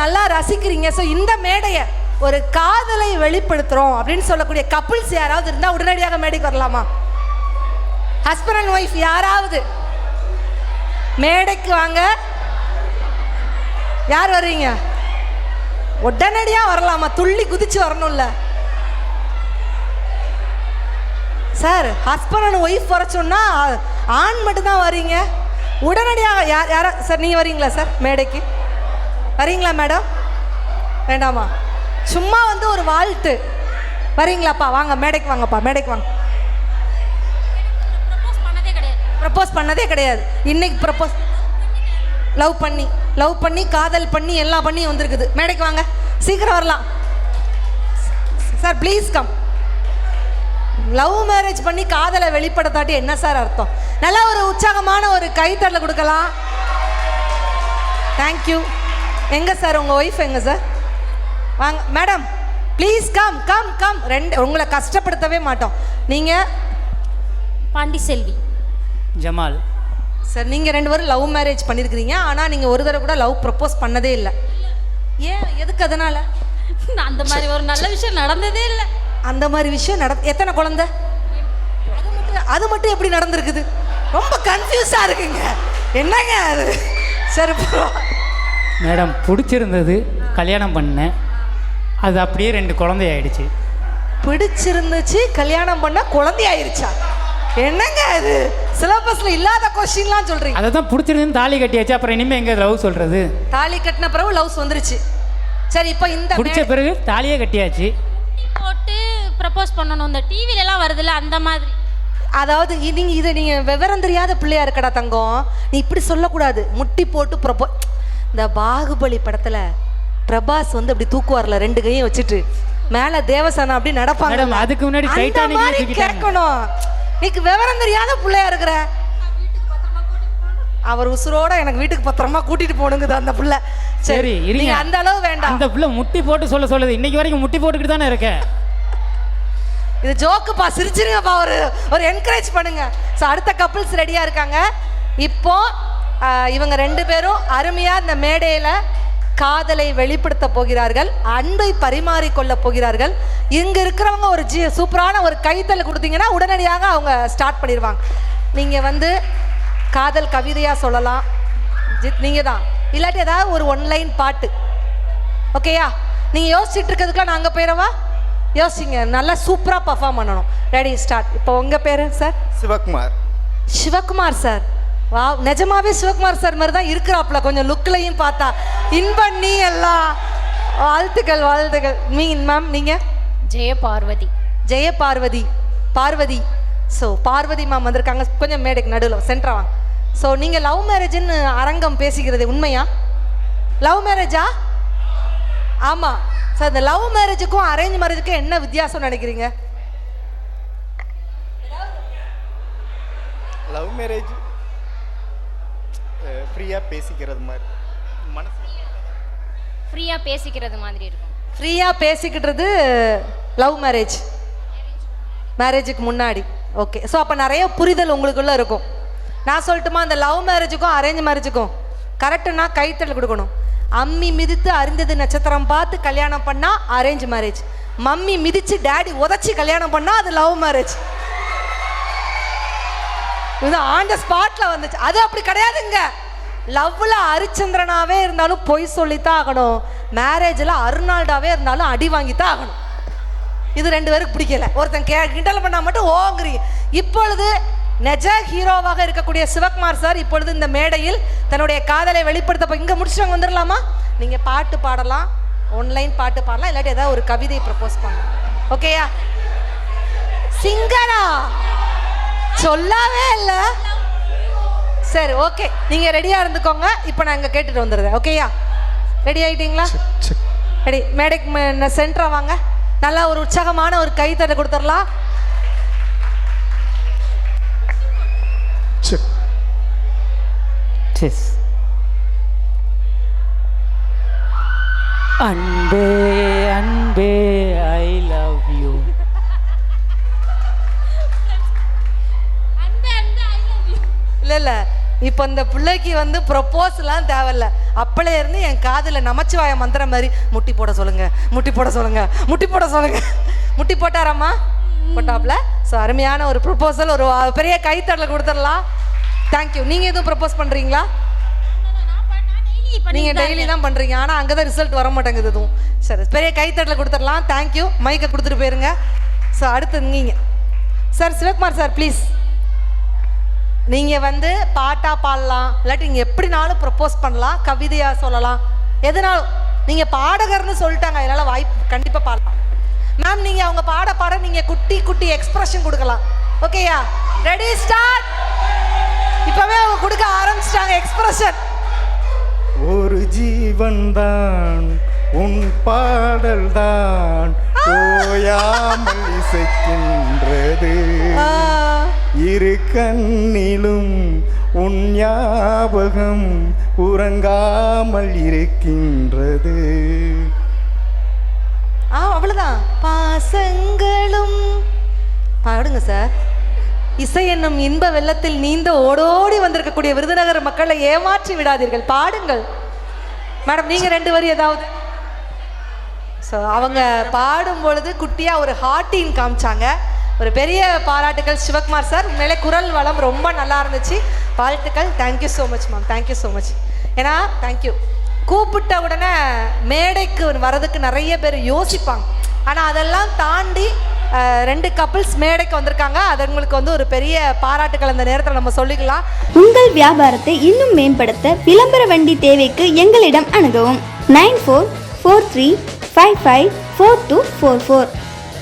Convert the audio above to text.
நல்லா ரசிக்கிறீங்க. ஸோ இந்த மேடையை ஒரு காதலை வெளிப்படுத்துகிறோம் அப்படின்னு சொல்லக்கூடிய கப்புள்ஸ் யாராவது இருந்தால் உடனடியாக மேடைக்கு வரலாமா? ஹஸ்பண்ட் அண்ட் ஒய்ஃப் யாராவது? மேடைக்கு வாங்க. யார் வர்றீங்க? உடனடியாக வரலாமா? துள்ளி குதிச்சு வரணும்ல. சார் ஹஸ்பண்ட் அண்ட் ஒய்ஃப் வர ஆண் மட்டும்தான் வரீங்க உடனடியாக யார் யாரா சார் நீங்கள் வரீங்களா சார் மேடைக்கு? வரீங்களா மேடம் வேண்டாமா? சும்மா வந்து ஒரு வாழ்த்து. வரீங்களாப்பா? வாங்க மேடைக்கு வாங்கப்பா மேடைக்கு வாங்க. ப்ரப்போஸ் பண்ணதே கிடையாது. பண்ணதே கிடையாது இன்னைக்கு ப்ரப்போஸ் லவ் பண்ணி லவ் பண்ணி காதல் பண்ணி எல்லாம் பண்ணி வந்திருக்குது. மேடைக்கு வாங்க. சீக்கிரம் வரலாம். Sir please come love marriage பண்ணி காதலை வெளிப்படுத்தாட்டி என்ன சார் அர்த்தம்? நல்ல ஒரு உற்சாகமான ஒரு கைத்தட்டல கொடுக்கலாம். தேங்க்யூ எங்கே சார்? உங்கள் ஒய்ஃப் எங்கே சார்? வாங்க madam please come come come ரெண்டு உங்களை கஷ்டப்படுத்தவே மாட்டோம். நீங்கள் பாண்டி செல்வி ஜமால். சார் நீங்கள் ரெண்டு பேரும் லவ் மேரேஜ் பண்ணியிருக்கிறீங்க ஆனால் நீங்கள் ஒரு தடவை கூட லவ் ப்ரப்போஸ் பண்ணதே இல்லை. ஏன்? எதுக்கு அதனால? அந்த மாதிரி ஒரு நல்ல விஷயம் நடந்ததே இல்லை. அந்த மாதிரி விஷயம் நட எத்தனை குழந்தை? அது மட்டும் அது மட்டும் எப்படி நடந்திருக்குது? ரொம்ப கன்ஃபியூஸாக இருக்குங்க. என்னங்க அது? சரி மேடம் பிடிச்சிருந்தது கல்யாணம் பண்ணேன். அது அப்படியே ரெண்டு குழந்தை ஆயிடுச்சு பிடிச்சிருந்துச்சு கல்யாணம் பண்ண குழந்தை ஆயிருச்சா என்னங்க அது? சிலபஸில் இல்லாத கொஸ்டின்லாம் சொல்கிறீங்க அதை தான் பிடிச்சிருந்துன்னு தாலி கட்டியாச்சு அப்புறம் இனிமேல் எங்கே லவ் சொல்கிறது தாலி கட்டின பிறகு லவ்ஸ் வந்துருச்சு. சரி இப்போ இந்த பிடிச்ச பிறகு தாலியே கட்டியாச்சு. போட்டு ப்ரப்போஸ் பண்ணணும். இந்த டிவில எல்லாம் வருதுல்ல அந்த மாதிரி. அதாவது நீங்க இதை நீங்க விவரம் தெரியாத பிள்ளையா இருக்கடா தங்கம். நீ இப்படி சொல்லக்கூடாது. முட்டி போட்டு ப்ரொபோ இந்த பாகுபலி படத்துல பிரபாஸ் வந்து அப்படி தூக்குவார்ல ரெண்டு கையும் வச்சுட்டு. மேல தேவசானம் அப்படி நடப்பாங்க. அதுக்கு முன்னாடி. கேட்கணும் நீக்கு விவரம் தெரியாத பிள்ளையா இருக்கிற. அவர் உசுரோட எனக்கு வீட்டுக்கு பத்திரமா கூட்டிட்டு போனுங்குது அந்த புள்ள. சரி நீங்க அந்த அளவு வேண்டாம். அந்த பிள்ளை முட்டி போட்டு சொல்ல சொல்லுது. இன்னைக்கு வரைக்கும் முட்டி போட்டுக்கிட்டு தானே இருக்கேன் இது ஜோக்குப்பா சிரிச்சிருங்கப்பா ஒரு ஒரு என்கரேஜ் பண்ணுங்க. ஸோ அடுத்த கப்புள்ஸ் ரெடியாக இருக்காங்க. இப்போ இவங்க ரெண்டு பேரும் அருமையாக இந்த மேடையில் காதலை வெளிப்படுத்த போகிறார்கள் அன்பை பரிமாறிக்கொள்ள போகிறார்கள். இங்கே இருக்கிறவங்க ஒரு ஜி சூப்பரான ஒரு கைத்தல் கொடுத்தீங்கன்னா உடனடியாக அவங்க ஸ்டார்ட் பண்ணிடுவாங்க. நீங்கள் வந்து காதல் கவிதையாக சொல்லலாம். ஜித் நீங்கள் தான். இல்லாட்டி ஏதாவது ஒரு ஒன்லைன் பாட்டு. ஓகேயா நீங்கள் யோசிச்சுட்டு இருக்கிறதுக்குலாம் நாங்கள் போயிடவா? யோசிங்க நல்லா சூப்பராக பர்ஃபார்ம் பண்ணணும். ரெடி ஸ்டார்ட் இப்போ உங்கள் பேர் சார் சிவகுமார். சிவகுமார் சார் வா நிஜமாவே சிவகுமார் சார் மாதிரி தான் இருக்கிறாப்புல. கொஞ்சம் லுக்லையும் பார்த்தா. இன்பம் நீ எல்லாம் வாழ்த்துக்கள் வாழ்த்துக்கள். மீன் மேம் நீங்கள் ஜெய பார்வதி. ஜெய பார்வதி. பார்வதி. ஸோ பார்வதி மேம் வந்திருக்காங்க. கொஞ்சம் மேடைக்கு நடுவில் சென்டரா வாங்க ஸோ நீங்கள் லவ் மேரேஜ்னு அரங்கம் பேசிக்கிறது உண்மையா? லவ் மேரேஜா ஆமாம் சார் இந்த லவ் மேரேஜுக்கும் அரேஞ்ச் மேரேஜுக்கும் என்ன வித்தியாசம் நினைக்கிறீங்க? லவ் மேரேஜ் ஃப்ரீயாக பேசிக்கிறது மாதிரி. மனசு ஃப்ரீயா பேசிக்கிறது மாதிரி இருக்கும். ஃப்ரீயாக பேசிக்கிட்டது லவ் மேரேஜ். மேரேஜுக்கு முன்னாடி. ஓகே ஸோ அப்போ நிறைய புரிதல் உங்களுக்குள்ள இருக்கும். நான் சொல்லட்டுமா? அந்த லவ் மேரேஜுக்கும் அரேஞ்ச் மேரேஜுக்கும் கரெக்டுனா கைத்தல் கொடுக்கணும். அம்மி மிதித்து அறிந்தது நட்சத்திரம் பார்த்து கல்யாணம் பண்ணால் அரேஞ்ச் மேரேஜ் மம்மி மிதித்து டேடி உதச்சி கல்யாணம் பண்ணால் அது லவ் மேரேஜ். இது ஆன் த ஸ்பாட்ல வந்துச்சு. அது அப்படி கிடையாதுங்க. லவ்ல ஹரிச்சந்திரனாவே இருந்தாலும் பொய் சொல்லித்தான் ஆகணும். மேரேஜில் அருணால்டாவே இருந்தாலும் அடி வாங்கித்தான் ஆகணும். இது ரெண்டு பேருக்கு பிடிக்கல. ஒருத்தன் கே கிண்டல் பண்ணால் மட்டும் ஓங்குறி. இப்பொழுது நெஜ ஹீரோவாக இருக்கக்கூடிய சிவகுமார் சார் இப்பொழுது இந்த மேடையில் தன்னுடைய காதலை வெளிப்படுத்த இங்கே முடிச்சவங்க வந்துடலாமா நீங்கள் பாட்டு பாடலாம். ஒன்லைன் பாட்டு பாடலாம். இல்லாட்டி ஏதாவது ஒரு கவிதை ப்ரப்போஸ் பண்ணலாம். ஓகேயா சிங்கரா? சொல்லவே இல்லை. சரி ஓகே நீங்க ரெடியா இருந்துக்கோங்க. இப்போ நான் இங்க கேட்டுட்டு வந்துடுறேன். ஓகேயா ரெடி ஆயிட்டீங்களா? ரெடி மேடைக்கு சென்டரா வாங்க. நல்லா ஒரு உற்சாகமான ஒரு கைத்தட்டை கொடுத்துடலாம். செக் செஸ் அன்பே அன்பே இல்லை இல்லை இப்போ இந்த பிள்ளைக்கு வந்து ப்ரொப்போஸ்லாம் தேவையில்ல. அப்பளே இருந்து என் காதில் நமச்சிவாய மந்திரம் மாதிரி முட்டி போட சொல்லுங்க முட்டி போட சொல்லுங்க முட்டி போட சொல்லுங்க. முட்டி போட்டாராம்மா? போட்டாப்ல? ஸோ அருமையான ஒரு ப்ரொப்போசல் ஒரு பெரிய கைத்தடலை கொடுத்துடலாம். தேங்க்யூ நீங்கள் எதுவும் ப்ரப்போஸ் பண்ணுறீங்களா நீங்கள் டெய்லி தான் பண்ணுறீங்க ஆனால் அங்கே தான் ரிசல்ட் வர மாட்டேங்குது எதுவும். சரி பெரிய கைத்தட்டல கொடுத்துடலாம். தேங்க்யூ மைக்கை கொடுத்துட்டு போயிருங்க. ஸோ அடுத்து நீங்கள் சார் சிவகுமார் சார் ப்ளீஸ் நீங்கள் வந்து பாட்டாக பாடலாம் இல்லாட்டி நீங்கள் எப்படினாலும் ப்ரப்போஸ் பண்ணலாம் கவிதையாக சொல்லலாம். எதுனாலும் நீங்கள் பாடகர்னு சொல்லிட்டாங்க அதனால் வாய்ப்பு கண்டிப்பாக பாடலாம். மேம் நீங்கள் அவங்க பாட பாட நீங்கள் குட்டி குட்டி எக்ஸ்பிரஷன் கொடுக்கலாம். ஓகேயா ரெடி ஸ்டார்ட் இப்போவே அவங்க கொடுக்க ஆரம்பிச்சிட்டாங்க எக்ஸ்பிரஷன் ஒரு ஜீவன் தான் உன் பாடல் தான். ஓயாமல் இசைக்கின்றது. இரு கண்ணிலும் உன் ஞாபகம் உறங்காமல் இருக்கின்றது. ஆ அவ்வளோதான் பாசங்களும். பாடுங்க சார் இசை என்னும் இன்ப வெள்ளத்தில் நீந்த ஓடோடி வந்திருக்கக்கூடிய விருதுநகர் மக்களை ஏமாற்றி விடாதீர்கள். பாடுங்கள். மேடம் நீங்கள் ரெண்டு வரி ஏதாவது? ஸோ அவங்க பாடும் பொழுது குட்டியாக ஒரு ஹார்டின் காமிச்சாங்க. ஒரு பெரிய பாராட்டுகள் சிவகுமார் சார். உண்மையிலே குரல் வளம் ரொம்ப நல்லா இருந்துச்சு. வாழ்த்துக்கள். Thank you so much ma'am thank you so much ஏன்னா தேங்க்யூ கூப்பிட்ட உடனே மேடைக்கு வரதுக்கு நிறைய பேர் யோசிப்பாங்க. ஆனால் அதெல்லாம் தாண்டி ரெண்டு கப்பிள்ஸ் மேடைக்கு வந்திருக்காங்க. அது உங்களுக்கு வந்து ஒரு பெரிய பாராட்டுகள் அந்த நேரத்தில் நம்ம சொல்லிக்கலாம். உங்கள் வியாபாரத்தை இன்னும் மேம்படுத்த விளம்பர வண்டி தேவைக்கு எங்களிடம் அணுகவும். Nine four four three five five four two four four.